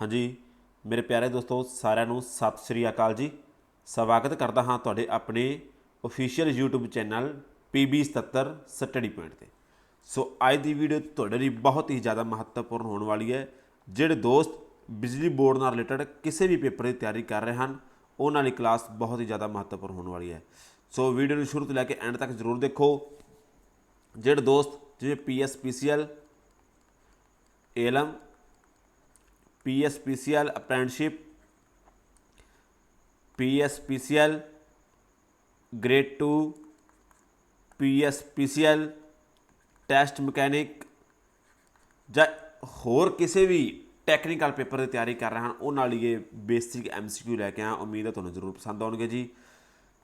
ਹਾਂਜੀ, ਮੇਰੇ ਪਿਆਰੇ ਦੋਸਤੋ, ਸਾਰਿਆਂ ਨੂੰ ਸਤਿ ਸ੍ਰੀ ਅਕਾਲ ਜੀ। ਸਵਾਗਤ ਕਰਦਾ ਹਾਂ ਤੁਹਾਡੇ ਆਪਣੇ official YouTube channel PB77 study point ਤੇ। ਸੋ ਅੱਜ ਦੀ ਵੀਡੀਓ ਤੁਹਾਡੇ ਲਈ ਬਹੁਤ ਹੀ ਜ਼ਿਆਦਾ ਮਹੱਤਵਪੂਰਨ ਹੋਣ ਵਾਲੀ ਹੈ। ਜਿਹੜੇ ਦੋਸਤ ਬਿਜਲੀ ਬੋਰਡ ਨਾਲ ਰਿਲੇਟਡ ਕਿਸੇ ਵੀ ਪੇਪਰ ਦੀ ਤਿਆਰੀ ਕਰ ਰਹੇ ਹਨ, ਉਹਨਾਂ ਲਈ ਕਲਾਸ ਬਹੁਤ ਹੀ ਜ਼ਿਆਦਾ ਮਹੱਤਵਪੂਰਨ ਹੋਣ ਵਾਲੀ ਹੈ। ਸੋ ਵੀਡੀਓ ਨੂੰ ਸ਼ੁਰੂ ਤੋਂ ਲੈ ਕੇ ਐਂਡ ਤੱਕ ਜ਼ਰੂਰ ਦੇਖੋ। ਜਿਹੜੇ ਦੋਸਤ, ਜਿਵੇਂ PSPCL ਏਲਮ PSPCL apprenticeship PSPCL grade 2 PSPCL test mechanic ਜਾਂ ਹੋਰ ਕਿਸੇ ਵੀ ਟੈਕਨੀਕਲ ਪੇਪਰ ਦੀ ਤਿਆਰੀ ਕਰ ਰਹੇ ਹਨ ਉਹਨਾਂ ਲਈ ਇਹ ਬੇਸਿਕ ਐਮਸੀਕਿਊ ਲੈ ਕੇ ਆਇਆ। ਉਮੀਦ ਹੈ ਤੁਹਾਨੂੰ ਜ਼ਰੂਰ ਪਸੰਦ ਆਉਣਗੇ ਜੀ।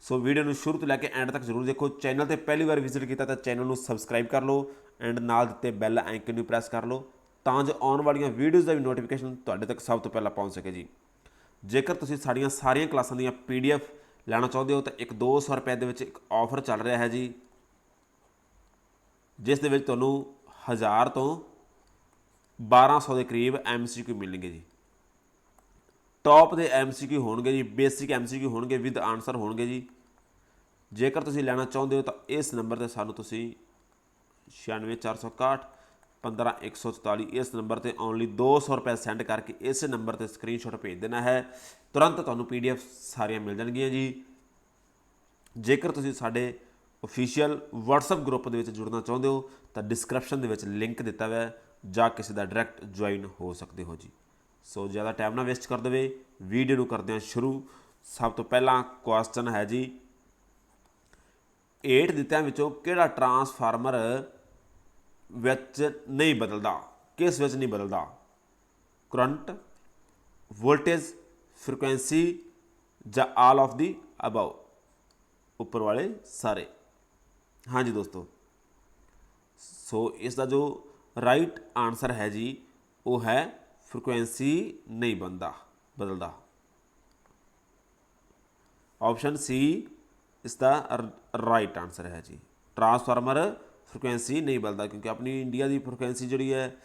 ਸੋ ਵੀਡੀਓ ਨੂੰ ਸ਼ੁਰੂ ਤੋਂ ਲੈ ਕੇ ਐਂਡ ਤੱਕ ਜ਼ਰੂਰ ਦੇਖੋ। ਚੈਨਲ ਤੇ ਪਹਿਲੀ ਵਾਰ ਵਿਜ਼ਿਟ ਕੀਤਾ ਤਾਂ ਚੈਨਲ ਨੂੰ ਸਬਸਕ੍ਰਾਈਬ ਕਰ ਲਓ ਐਂਡ ਨਾਲ ਦਿੱਤੇ ਬੈਲ ਆਈਕਨ ਨੂੰ ਪ੍ਰੈਸ ਕਰ ਲਓ। ਤਾਂ ਜੋ ਆਉਣ ਵਾਲੀਆਂ ਵੀਡੀਓਜ਼ ਦਾ ਵੀ ਨੋਟੀਫਿਕੇਸ਼ਨ ਤੁਹਾਡੇ ਤੱਕ ਸਭ ਤੋਂ ਪਹਿਲਾਂ ਪਹੁੰਚ ਸਕੇ ਜੀ। ਜੇਕਰ ਤੁਸੀਂ ਸਾਡੀਆਂ ਸਾਰੀਆਂ ਕਲਾਸਾਂ ਦੀਆਂ ਪੀਡੀਐਫ ਲੈਣਾ ਚਾਹੁੰਦੇ ਹੋ, ਤਾਂ ਇੱਕ 200 ਰੁਪਏ ਦੇ ਵਿੱਚ ਇੱਕ ਆਫਰ ਚੱਲ ਰਿਹਾ ਹੈ ਜੀ। ਜਿਸ ਦੇ ਵਿੱਚ ਤੁਹਾਨੂੰ 1000 ਤੋਂ 1200 ਦੇ ਕਰੀਬ ਐਮਸੀਕਿਊ ਮਿਲਣਗੇ ਜੀ। ਟੌਪ ਦੇ ਐਮਸੀਕਿਊ ਹੋਣਗੇ ਜੀ ਬੇਸਿਕ ਐਮਸੀਕਿਊ ਹੋਣਗੇ ਵਿਦ ਆਨਸਰ ਹੋਣਗੇ ਜੀ। ਜੇਕਰ ਤੁਸੀਂ ਲੈਣਾ ਚਾਹੁੰਦੇ ਹੋ, ਤਾਂ ਇਸ ਨੰਬਰ ਤੇ ਸਾਨੂੰ ਤੁਸੀਂ 96461 15144 ਇਸ ਨੰਬਰ ਤੇ ਓਨਲੀ 200 ਰੁਪਏ ਸੈਂਡ ਕਰਕੇ ਇਸ ਨੰਬਰ ਤੇ ਸਕਰੀਨਸ਼ਾਟ ਭੇਜ ਦੇਣਾ ਹੈ। ਤੁਰੰਤ ਤੁਹਾਨੂੰ ਪੀਡੀਐਫ ਸਾਰੀਆਂ ਮਿਲ ਜਾਣਗੀਆਂ ਜੀ। ਜੇਕਰ ਤੁਸੀਂ ਸਾਡੇ ਅਫੀਸ਼ੀਅਲ WhatsApp ਗਰੁੱਪ ਦੇ ਵਿੱਚ ਜੁੜਨਾ ਚਾਹੁੰਦੇ ਹੋ, ਤਾਂ ਡਿਸਕ੍ਰਿਪਸ਼ਨ ਦੇ ਵਿੱਚ ਲਿੰਕ ਦਿੱਤਾ ਹੋਇਆ ਹੈ, ਜਾਂ ਕਿਸੇ ਦਾ ਡਾਇਰੈਕਟ ਜੁਆਇਨ ਹੋ ਸਕਦੇ ਹੋ ਜੀ। ਸੋ ਜ਼ਿਆਦਾ ਟਾਈਮ ਨਾ ਵੇਸਟ ਕਰ ਦੇਵੇ। ਵੀਡੀਓ ਨੂੰ ਕਰਦੇ ਹਾਂ ਸ਼ੁਰੂ। ਸਭ ਤੋਂ ਪਹਿਲਾਂ ਕੁਐਸਚਨ ਹੈ ਜੀ। 8 ਦਿੱਤਿਆਂ ਵਿੱਚੋਂ ਕਿਹੜਾ ਟਰਾਂਸਫਾਰਮਰ ਵਿੱਚ ਨਹੀਂ ਬਦਲਦਾ, ਕਿਸ ਵਿੱਚ ਨਹੀਂ ਬਦਲਦਾ? ਕਰੰਟ, ਵੋਲਟੇਜ, ਫ੍ਰੀਕੁਐਂਸੀ ਜਾਂ ਆਲ ਆਫ ਦੀ ਅਬਵ ਉੱਪਰ ਵਾਲੇ ਸਾਰੇ। ਹਾਂਜੀ ਦੋਸਤੋ। ਸੋ ਇਸ ਦਾ ਜੋ ਰਾਈਟ ਆਨਸਰ ਹੈ ਜੀ, ਉਹ ਹੈ ਫ੍ਰੀਕੁਐਂਸੀ ਨਹੀਂ ਬੰਦਾ ਬਦਲਦਾ। ਆਪਸ਼ਨ ਸੀ ਇਸ ਦਾ ਰਾਈਟ ਆਨਸਰ ਹੈ ਜੀ। ਟਰਾਂਸਫਾਰਮਰ ਫ੍ਰੀਕੁਐਂਸੀ ਨਹੀਂ ਬਦਲਦਾ ਕਿਉਂਕਿ ਆਪਣੀ ਇੰਡੀਆ ਦੀ ਫ੍ਰੀਕੁਐਂਸੀ ਜਿਹੜੀ ਹੈ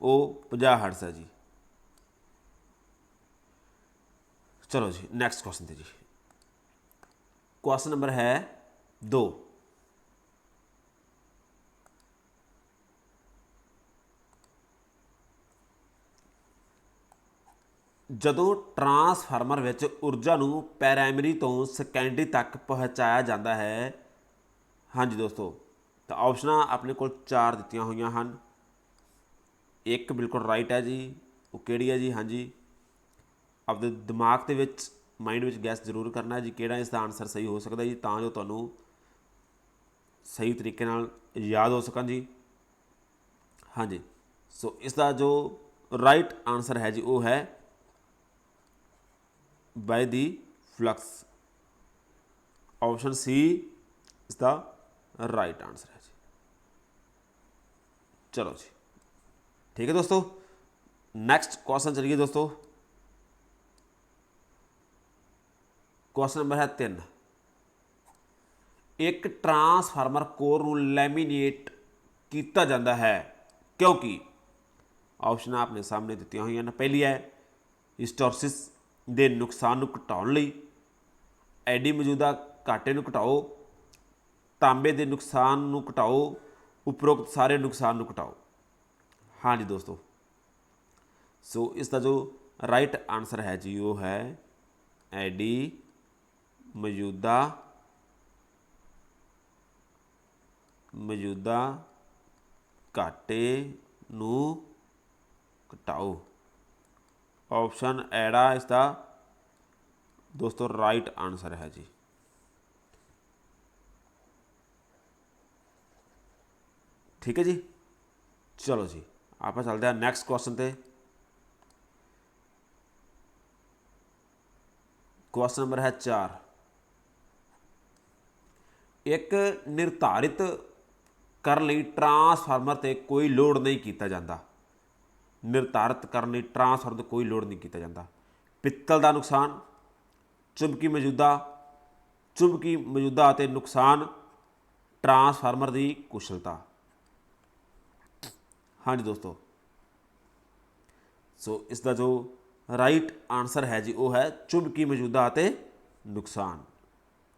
ਉਹ 50 ਹਰਟਜ਼ ਹੈ ਜੀ। ਚਲੋ ਜੀ ਨੈਕਸਟ ਕੁਐਸਚਨ ਤੇ ਜੀ। ਕੁਐਸਚਨ ਨੰਬਰ ਹੈ 2 ਜਦੋਂ ਟਰਾਂਸਫਾਰਮਰ ਵਿੱਚ ਊਰਜਾ ਨੂੰ ਪ੍ਰਾਇਮਰੀ ਤੋਂ ਸੈਕੰਡਰੀ ਤੱਕ ਪਹੁੰਚਾਇਆ ਜਾਂਦਾ ਹੈ, ਹਾਂਜੀ ਦੋਸਤੋ ਤਾਂ ਆਪਸ਼ਨਾਂ ਆਪਣੇ ਕੋਲ ਚਾਰ ਦਿੱਤੀਆਂ ਹੋਈਆਂ ਹਨ। ਇੱਕ ਬਿਲਕੁਲ ਰਾਈਟ ਹੈ ਜੀ, ਉਹ ਕਿਹੜੀ ਹੈ ਜੀ? ਹਾਂਜੀ। ਆਪਦੇ ਦਿਮਾਗ ਦੇ ਵਿੱਚ ਮਾਈਂਡ ਵਿੱਚ ਗੈਸ ਜ਼ਰੂਰ ਕਰਨਾ ਹੈ ਜੀ, ਕਿਹੜਾ ਇਸ ਦਾ ਆਨਸਰ ਸਹੀ ਹੋ ਸਕਦਾ ਜੀ, ਤਾਂ ਜੋ ਤੁਹਾਨੂੰ ਸਹੀ ਤਰੀਕੇ ਨਾਲ ਯਾਦ ਹੋ ਸਕਣ ਜੀ। ਹਾਂਜੀ। ਸੋ ਇਸ ਦਾ ਜੋ ਰਾਈਟ ਆਨਸਰ ਹੈ ਜੀ, ਉਹ ਹੈ ਬਾਈ ਦੀ ਫਲਕਸ ਆਪਸ਼ਨ ਸੀ ਇਸ ਦਾ ਰਾਈਟ ਆਨਸਰ ਹੈ। ਚਲੋ ਜੀ ਠੀਕ ਹੈ ਦੋਸਤੋ ਨੈਕਸਟ ਕੁਐਸਚਨ ਚਲੀਏ ਦੋਸਤੋ ਕੁਐਸਚਨ ਨੰਬਰ ਹੈ 3 ਇੱਕ ਟਰਾਂਸਫਾਰਮਰ ਕੋਰ ਨੂੰ ਲੈਮੀਨੇਟ ਕੀਤਾ ਜਾਂਦਾ ਹੈ। ਕਿਉਂਕਿ ਆਪਸ਼ਨਾਂ ਆਪਣੇ ਸਾਹਮਣੇ ਦਿੱਤੀਆਂ ਹੋਈਆਂ ਨੇ ਪਹਿਲੀ ਹੈ ਹਿਸਟੋਰਸਿਸ ਦੇ ਨੁਕਸਾਨ ਨੂੰ ਘਟਾਉਣ ਲਈ ਐਡੀ ਮੌਜੂਦਾ ਘਾਟੇ ਨੂੰ ਘਟਾਓ ਤਾਂਬੇ ਦੇ ਨੁਕਸਾਨ ਨੂੰ ਘਟਾਓ ਉਪਰੋਕਤ ਸਾਰੇ ਨੁਕਸਾਨ ਨੂੰ ਘਟਾਓ। ਹਾਂਜੀ ਦੋਸਤੋ। ਸੋ ਇਸ ਦਾ ਜੋ ਰਾਈਟ ਆਨਸਰ ਹੈ ਜੀ, ਉਹ ਹੈ ਐਡੀ ਮੌਜੂਦਾ ਮੌਜੂਦਾ ਘਾਟੇ ਨੂੰ ਘਟਾਓ। ਆਪਸ਼ਨ ਐੜਾ ਇਸ ਦਾ ਦੋਸਤੋ ਰਾਈਟ ਆਨਸਰ ਹੈ ਜੀ। ਠੀਕ ਹੈ ਜੀ? ਚਲੋ ਜੀ, ਆਪਾਂ ਚੱਲਦੇ ਹਾਂ ਨੈਕਸਟ ਕੁਐਸਚਨ ਤੇ। ਕੁਐਸਚਨ ਨੰਬਰ ਹੈ 4 ਇੱਕ ਨਿਰਧਾਰਿਤ ਕਰਨ ਲਈ ਟਰਾਂਸਫਾਰਮਰ ਤੇ ਕੋਈ ਲੋਡ ਨਹੀਂ ਕੀਤਾ ਜਾਂਦਾ। ਨਿਰਧਾਰਿਤ ਕਰਨ ਲਈ ਟਰਾਂਸਫਾਰਮਰ ਤੇ ਕੋਈ ਲੋਡ ਨਹੀਂ ਕੀਤਾ ਜਾਂਦਾ। ਪਿੱਤਲ ਦਾ ਨੁਕਸਾਨ, ਚੁੰਬਕੀ ਮੌਜੂਦਾ ਚੁੰਬਕੀ ਮੌਜੂਦਾ ਅਤੇ ਨੁਕਸਾਨ ਟਰਾਂਸਫਾਰਮਰ ਦੀ ਕੁਸ਼ਲਤਾ। ਹਾਂਜੀ ਦੋਸਤੋ। ਸੋ ਇਸ ਦਾ ਜੋ ਰਾਈਟ ਆਨਸਰ ਹੈ ਜੀ, ਉਹ ਹੈ ਚੁੰਬਕੀ ਮੌਜੂਦਾ ਅਤੇ ਨੁਕਸਾਨ।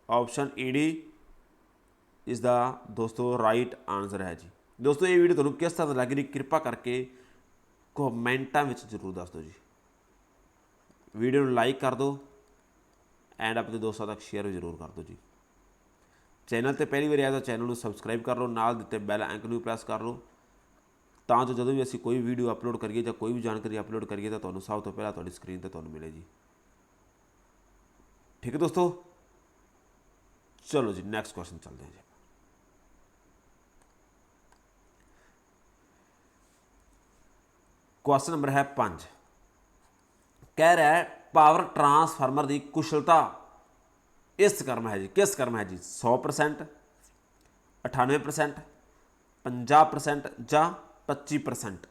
ਆਪਸ਼ਨ ਡੀ ਇਸ ਦਾ ਦੋਸਤੋ ਰਾਈਟ ਆਨਸਰ ਹੈ ਜੀ। ਦੋਸਤੋ, ਇਹ ਵੀਡੀਓ ਤੁਹਾਨੂੰ ਕਿਸ ਤਰ੍ਹਾਂ ਲੱਗ ਰਹੀ, ਕਿਰਪਾ ਕਰਕੇ ਕਮੈਂਟਾਂ ਵਿੱਚ ਜ਼ਰੂਰ ਦੱਸ ਦਿਓ ਜੀ। ਵੀਡੀਓ ਨੂੰ ਲਾਈਕ ਕਰ ਦਿਓ ਐਂਡ ਆਪਣੇ ਦੋਸਤਾਂ ਤੱਕ ਸ਼ੇਅਰ ਵੀ ਜ਼ਰੂਰ ਕਰ ਦਿਓ ਜੀ। ਚੈਨਲ ਤੇ ਪਹਿਲੀ ਵਾਰ ਆਇਆ ਤਾਂ ਚੈਨਲ ਨੂੰ ਸਬਸਕ੍ਰਾਈਬ ਕਰ ਲਓ, ਨਾਲ ਦਿੱਤੇ ਬੈਲ ਆਈਕਨ ਨੂੰ ਪ੍ਰੈਸ ਕਰ ਲਓ। ਤਾਂ ਜੋ ਜਦੋਂ ਵੀ ਅਸੀਂ ਕੋਈ ਵੀਡੀਓ ਅਪਲੋਡ ਕਰੀਏ ਜਾਂ ਕੋਈ ਵੀ ਜਾਣਕਾਰੀ ਅਪਲੋਡ ਕਰੀਏ ਤਾਂ ਤੁਹਾਨੂੰ ਸਭ ਤੋਂ ਪਹਿਲਾਂ ਤੁਹਾਡੀ ਸਕਰੀਨ ਤੇ ਤੁਹਾਨੂੰ ਮਿਲੇ ਜੀ। ਠੀਕ ਹੈ ਦੋਸਤੋ? ਚਲੋ ਜੀ ਨੈਕਸਟ ਕੁਐਸਚਨ ਚੱਲਦੇ ਹਾਂ ਜੀ। ਕੁਐਸਚਨ ਨੰਬਰ ਹੈ 5 ਕਹਿ ਰਿਹਾ ਹੈ ਪਾਵਰ ਟਰਾਂਸਫਾਰਮਰ ਦੀ ਕੁਸ਼ਲਤਾ ਇਸ ਕਰਮ ਹੈ ਜੀ, ਕਿਸ ਕਰਮ ਹੈ ਜੀ? 100% 98% 50% ਜਾਂ 25%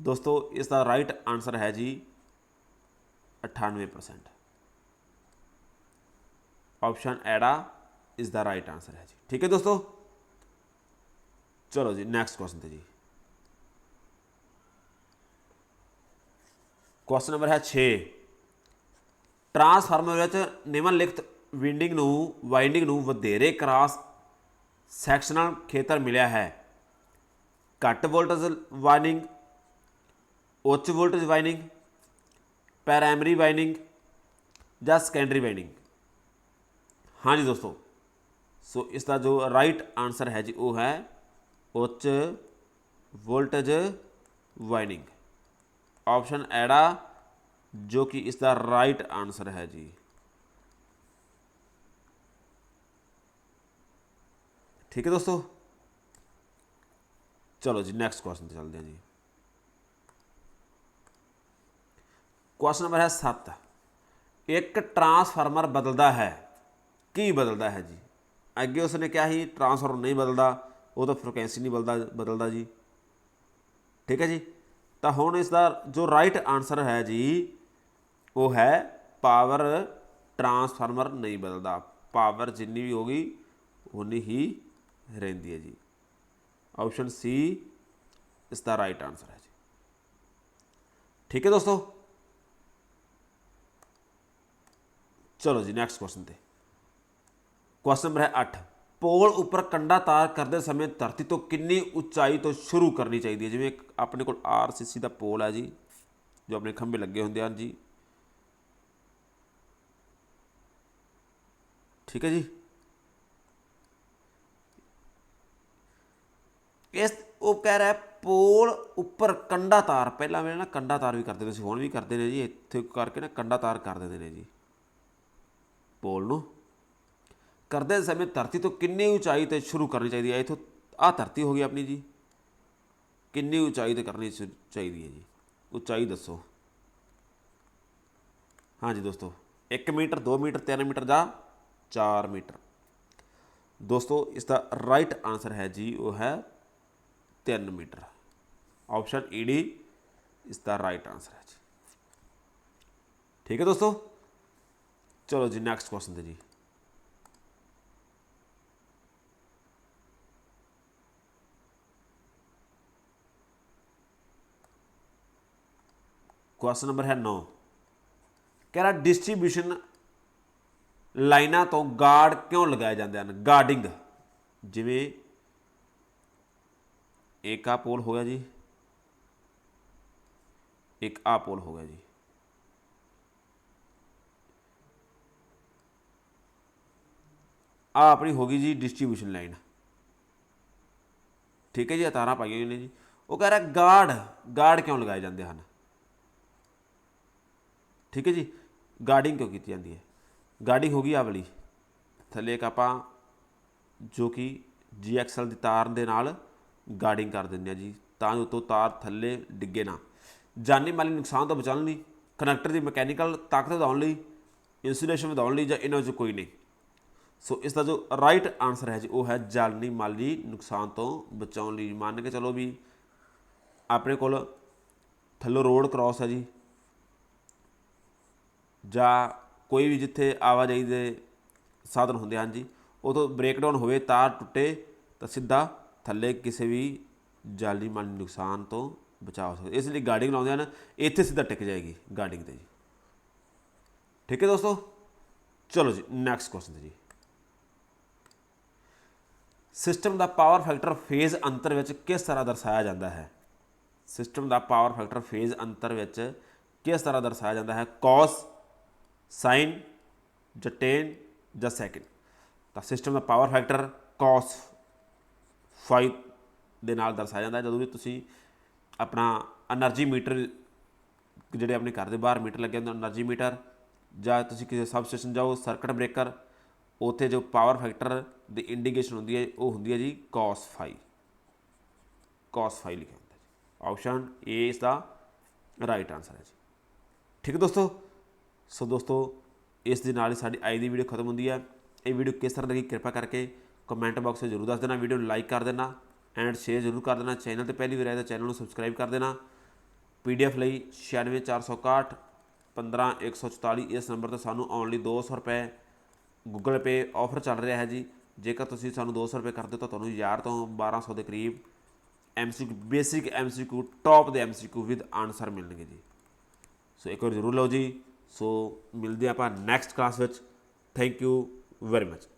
ਦੋਸਤੋ, ਇਸ ਦਾ ਰਾਈਟ ਆਨਸਰ ਹੈ ਜੀ 98% ਆਪਸ਼ਨ ਐੜਾ ਇਸ ਦਾ ਰਾਈਟ ਆਨਸਰ ਹੈ ਜੀ। ਠੀਕ ਹੈ ਦੋਸਤੋ? ਚਲੋ ਜੀ ਨੈਕਸਟ ਕੁਐਸਚਨ ਤੇ ਜੀ। ਕੁਐਸਚਨ ਨੰਬਰ ਹੈ 6 ਟਰਾਂਸਫਾਰਮਰ ਵਿੱਚ ਨਿਮਨ ਲਿਖਤ ਵਿੰਡਿੰਗ ਨੂੰ ਵਾਈਂਡਿੰਗ ਨੂੰ ਵਧੇਰੇ ਕ੍ਰਾਸ ਸੈਕਸ਼ਨਲ ਖੇਤਰ ਮਿਲਿਆ ਹੈ। ਘੱਟ ਵੋਲਟੇਜ ਵਾਈਨਿੰਗ ਉੱਚ ਵੋਲਟੇਜ ਵਾਈਨਿੰਗ ਪ੍ਰਾਇਮਰੀ ਵਾਈਨਿੰਗ ਜਾਂ ਸੈਕੰਡਰੀ ਵਾਈਨਿੰਗ ਹਾਂਜੀ ਦੋਸਤੋ, ਸੋ ਇਸ ਦਾ ਜੋ ਰਾਈਟ ਆਨਸਰ ਹੈ ਜੀ, ਉਹ ਹੈ ਉੱਚ ਵੋਲਟੇਜ ਵਾਈਨਿੰਗ ਆਪਸ਼ਨ ਐੜਾ ਜੋ ਕਿ ਇਸ ਦਾ ਰਾਈਟ ਆਨਸਰ ਹੈ ਜੀ। ਠੀਕ ਹੈ ਦੋਸਤੋ? ਚਲੋ ਜੀ ਨੈਕਸਟ ਕੁਐਸਚਨ ਤੇ ਚੱਲਦੇ ਹਾਂ ਜੀ। ਕੁਐਸਚਨ ਨੰਬਰ ਹੈ 7 ਇੱਕ ਟਰਾਂਸਫਾਰਮਰ ਬਦਲਦਾ ਹੈ। ਕੀ ਬਦਲਦਾ ਹੈ ਜੀ? ਅੱਗੇ ਉਸਨੇ ਕਿਹਾ ਸੀ ਟਰਾਂਸਫਾਰਮਰ ਨਹੀਂ ਬਦਲਦਾ, ਉਹ ਤਾਂ ਫ੍ਰੀਕੁਐਂਸੀ ਨਹੀਂ ਬਦਲਦਾ ਬਦਲਦਾ ਜੀ। ਠੀਕ ਹੈ ਜੀ? ਤਾਂ ਹੁਣ ਇਸ ਦਾ ਜੋ ਰਾਈਟ ਆਨਸਰ ਹੈ ਜੀ, ਉਹ ਹੈ ਪਾਵਰ ਟਰਾਂਸਫਾਰਮਰ ਨਹੀਂ ਬਦਲਦਾ। ਪਾਵਰ ਜਿੰਨੀ ਵੀ ਹੋਗੀ ਉਨੀ ਹੀ ਰਹਿੰਦੀ ਹੈ ਜੀ। ਆਪਸ਼ਨ ਸੀ ਇਸ ਦਾ ਰਾਈਟ ਆਨਸਰ ਹੈ ਜੀ ਠੀਕ ਹੈ ਦੋਸਤੋ ਚਲੋ ਜੀ ਨੈਕਸਟ ਕੁਐਸਚਨ ਤੇ ਕੁਐਸਚਨ ਨੰਬਰ ਹੈ 8 ਪੋਲ ਉੱਪਰ ਕੰਡਾ ਤਾਰ ਕਰਦੇ ਸਮੇਂ ਧਰਤੀ ਤੋਂ ਕਿੰਨੀ ਉਚਾਈ ਤੋਂ ਸ਼ੁਰੂ ਕਰਨੀ ਚਾਹੀਦੀ ਹੈ ਜਿਵੇਂ ਇੱਕ ਆਪਣੇ ਕੋਲ ਆਰਸੀਸੀ ਦਾ ਪੋਲ ਹੈ ਜੀ ਜੋ ਆਪਣੇ ਖੰਭੇ ਲੱਗੇ ਹੁੰਦੇ ਹਨ ਜੀ ਠੀਕ ਹੈ ਜੀ ਇਸ ਉਹ ਕਹਿ ਰਿਹਾ ਹੈ, ਪੋਲ ਉੱਪਰ ਕੰਡਾ ਤਾਰ। ਪਹਿਲਾਂ ਵੇਲੇ ਨਾ ਕੰਡਾ ਤਾਰ ਵੀ ਕਰਦੇ ਨੇ ਸੀ ਹੁਣ ਵੀ ਕਰਦੇ ਨੇ ਜੀ ਇੱਥੇ ਕਰਕੇ ਨਾ ਕੰਡਾ ਤਾਰ ਕਰ ਦਿੰਦੇ ਨੇ ਜੀ। ਪੋਲ ਨੂੰ। ਕਰਦੇ ਸਮੇਂ ਧਰਤੀ ਤੋਂ ਕਿੰਨੀ ਉਚਾਈ ਤੇ ਸ਼ੁਰੂ ਕਰਨੀ ਚਾਹੀਦੀ ਹੈ? ਇਥੋਂ ਆ ਧਰਤੀ ਹੋ ਗਈ ਆਪਣੀ ਜੀ। ਕਿੰਨੀ ਉਚਾਈ ਤੇ ਕਰਨੀ ਚ- ਚਾਹੀਦੀ ਹੈ ਜੀ। ਉਚਾਈ ਦੱਸੋ। ਹਾਂਜੀ ਦੋਸਤੋ 1 ਮੀਟਰ 2 ਮੀਟਰ 3 ਮੀਟਰ ਜਾਂ 4 ਮੀਟਰ। ਦੋਸਤੋ ਇਸ ਦਾ ਰਾਈਟ ਆਨਸਰ ਹੈ ਜੀ ਉਹ ਹੈ 3 ਮੀਟਰ। ਆਪਸ਼ਨ ਈ ਡੀ ਇਸ ਦਾ ਰਾਈਟ ਆਨਸਰ ਹੈ ਜੀ। ਠੀਕ ਹੈ ਦੋਸਤੋ? ਚਲੋ ਜੀ ਨੈਕਸਟ ਕੁਐਸਚਨ ਤੇ ਜੀ। ਕੁਐਸਚਨ ਨੰਬਰ ਹੈ 9 ਕਹਿ ਰਿਹਾ ਡਿਸਟ੍ਰੀਬਿਊਸ਼ਨ ਲਾਈਨਾਂ ਤੋਂ ਗਾਰਡ ਕਿਉਂ ਲਗਾਏ ਜਾਂਦੇ ਹਨ? ਗਾਰਡਿੰਗ ਜਿਵੇਂ ਇੱਕ ਆ ਪੋਲ ਹੋ ਗਿਆ ਜੀ। ਇੱਕ ਆ ਪੋਲ ਹੋ ਗਿਆ ਜੀ। ਆ ਆਪਣੀ ਹੋ ਗਈ ਜੀ ਡਿਸਟ੍ਰੀਬਿਊਸ਼ਨ ਲਾਈਨ ਠੀਕ ਹੈ ਜੀ ਇਹ ਤਾਰਾਂ ਪਾਈਆਂ ਹੋਈਆਂ ਨੇ ਜੀ। ਉਹ ਕਹਿ ਰਿਹਾ ਗਾਰਡ ਗਾਰਡ ਕਿਉਂ ਲਗਾਏ ਜਾਂਦੇ ਹਨ? ਠੀਕ ਹੈ ਜੀ ਗਾਰਡਿੰਗ ਕਿਉਂ ਕੀਤੀ ਜਾਂਦੀ ਹੈ? ਗਾਰਡਿੰਗ ਹੋ ਗਈ ਆ ਵਾਲੀ। ਥੱਲੇ ਇੱਕ ਆਪਾਂ ਜੋ ਕਿ ਜੀਐਕਸਐਲ ਦੀ ਤਾਰ ਦੇ ਨਾਲ ਗਾਰਡਿੰਗ ਕਰ ਦਿੰਦੇ ਆ ਜੀ, ਤਾਂ ਜੋ ਤੋਂ ਤਾਰ ਥੱਲੇ ਡਿੱਗੇ ਨਾ। ਜਾਨੀ ਮਾਲੀ ਨੁਕਸਾਨ ਤੋਂ ਬਚਾਉਣ ਲਈ ਕਨੈਕਟਰ ਦੀ ਮਕੈਨੀਕਲ ਤਾਕਤ ਵਧਾਉਣ ਲਈ ਇਨਸੂਲੇਸ਼ਨ ਵਧਾਉਣ ਲਈ ਜਾਂ ਇਹਨਾਂ ਵਿੱਚੋਂ ਕੋਈ ਨਹੀਂ। ਸੋ ਇਸ ਦਾ ਜੋ ਰਾਈਟ ਆਨਸਰ ਹੈ ਜੀ, ਉਹ ਹੈ ਜਾਨੀ ਮਾਲੀ ਨੁਕਸਾਨ ਤੋਂ ਬਚਾਉਣ ਲਈ। ਮੰਨ ਕੇ ਚਲੋ ਵੀ ਆਪਣੇ ਕੋਲ ਥੱਲੋਂ ਰੋਡ ਕ੍ਰਾਸ ਹੈ ਜੀ, ਜਾਂ ਕੋਈ ਵੀ ਜਿੱਥੇ ਆਵਾਜਾਈ ਦੇ ਸਾਧਨ ਹੁੰਦੇ ਹਨ ਜੀ ਉਦੋਂ ਬ੍ਰੇਕਡਾਊਨ ਹੋਵੇ, ਤਾਰ ਟੁੱਟੇ ਤਾਂ ਸਿੱਧਾ ਥੱਲੇ ਕਿਸੇ ਵੀ ਜਾਲੀ ਮਾਲੀ ਨੁਕਸਾਨ ਤੋਂ ਬਚਾਅ ਹੋ ਸਕਦਾ। ਇਸ ਲਈ ਗਾਰਡਿੰਗ ਲਾਉਂਦੇ ਹਨ। ਇੱਥੇ ਸਿੱਧਾ ਟਿਕ ਜਾਏਗੀ ਗਾਰਡਿੰਗ ਤੇ ਜੀ। ਠੀਕ ਹੈ ਦੋਸਤੋ? ਚਲੋ ਜੀ ਨੈਕਸਟ ਕੁਐਸਚਨ ਤੇ ਜੀ। ਸਿਸਟਮ ਦਾ ਪਾਵਰ ਫੈਕਟਰ ਫੇਜ਼ ਅੰਤਰ ਵਿੱਚ ਕਿਸ ਤਰ੍ਹਾਂ ਦਰਸਾਇਆ ਜਾਂਦਾ ਹੈ? ਸਿਸਟਮ ਦਾ ਪਾਵਰ ਫੈਕਟਰ ਫੇਜ਼ ਅੰਤਰ ਵਿੱਚ ਕਿਸ ਤਰ੍ਹਾਂ ਦਰਸਾਇਆ ਜਾਂਦਾ ਹੈ? cos sin ਜਾਂ tan ਜਾਂ ਸੈਕਿੰਡ ਤਾਂ ਸਿਸਟਮ ਦਾ ਪਾਵਰ ਫੈਕਟਰ cos 5 ਦੇ ਨਾਲ ਦਰਸਾਇਆ ਜਾਂਦਾ ਜਦੋਂ ਵੀ ਤੁਸੀਂ ਆਪਣਾ એનર્ਜੀ ਮੀਟਰ ਜਿਹੜੇ ਆਪਣੇ ਘਰ ਦੇ ਬਾਹਰ ਮੀਟਰ ਲੱਗੇ ਹੁੰਦੇ ਹਨ, એનર્ਜੀ ਮੀਟਰ, ਜਾਂ ਤੁਸੀਂ ਕਿਸੇ ਸਬ ਸਟੇਸ਼ਨ ਜਾਓ, ਸਰਕਟ ਬ੍ਰੇਕਰ, ਉੱਥੇ ਜੋ ਪਾਵਰ ਫੈਕਟਰ ਦੀ ਇੰਡੀਕੇਸ਼ਨ ਹੁੰਦੀ ਹੈ, ਉਹ ਹੁੰਦੀ ਹੈ ਜੀ cos phi cos phi ਲਿਖਿਆ ਹੁੰਦਾ ਜੀ। ਆਪਸ਼ਨ A ਇਸ ਦਾ ਰਾਈਟ ਆਨਸਰ ਹੈ ਜੀ। ਠੀਕ ਦੋਸਤੋ? ਸੋ ਦੋਸਤੋ, ਇਸ ਦੇ ਨਾਲ ਹੀ ਸਾਡੀ ਅੱਜ ਦੀ ਵੀਡੀਓ ਖਤਮ ਹੁੰਦੀ ਹੈ। ਇਹ ਵੀਡੀਓ ਕਿਸ ਤਰ੍ਹਾਂ ਲੱਗੀ, ਕਿਰਪਾ ਕਰਕੇ ਕਮੈਂਟ ਬਾਕਸ ਵਿੱਚ ਜ਼ਰੂਰ ਦੱਸ ਦੇਣਾ, ਵੀਡੀਓ ਨੂੰ ਲਾਈਕ ਕਰ ਦੇਣਾ ਐਂਡ ਸ਼ੇਅਰ ਜ਼ਰੂਰ ਕਰ ਦੇਣਾ। ਚੈਨਲ ਤੇ ਪਹਿਲੀ ਵਾਰ ਆਏ ਤਾਂ ਚੈਨਲ ਨੂੰ ਸਬਸਕ੍ਰਾਈਬ ਕਰ ਦੇਣਾ। ਪੀਡੀਐਫ ਲਈ 96461 15144 ਇਸ ਨੰਬਰ ਤੇ ਸਾਨੂੰ ਆਉਣ ਲਈ 200 ਰੁਪਏ ਗੂਗਲ ਪੇ ਆਫਰ ਚੱਲ ਰਿਹਾ ਹੈ ਜੀ। ਜੇਕਰ ਤੁਸੀਂ ਸਾਨੂੰ 200 ਰੁਪਏ ਕਰ ਦਿਓ ਤਾਂ ਤੁਹਾਨੂੰ 1000 ਤੋਂ 1200 ਦੇ ਕਰੀਬ ਐਮਸੀਕਿਊ ਬੇਸਿਕ ਐਮਸੀਕਿਊ ਟੌਪ ਦੇ ਐਮਸੀਕਿਊ ਵਿਦ ਆਨਸਰ ਮਿਲਣਗੇ ਜੀ। ਸੋ ਇੱਕ ਵਾਰ ਜ਼ਰੂਰ ਲਓ ਜੀ। ਸੋ ਮਿਲਦੇ ਹਾਂ ਆਪਾਂ ਨੈਕਸਟ ਕਲਾਸ ਵਿੱਚ। Thank you very much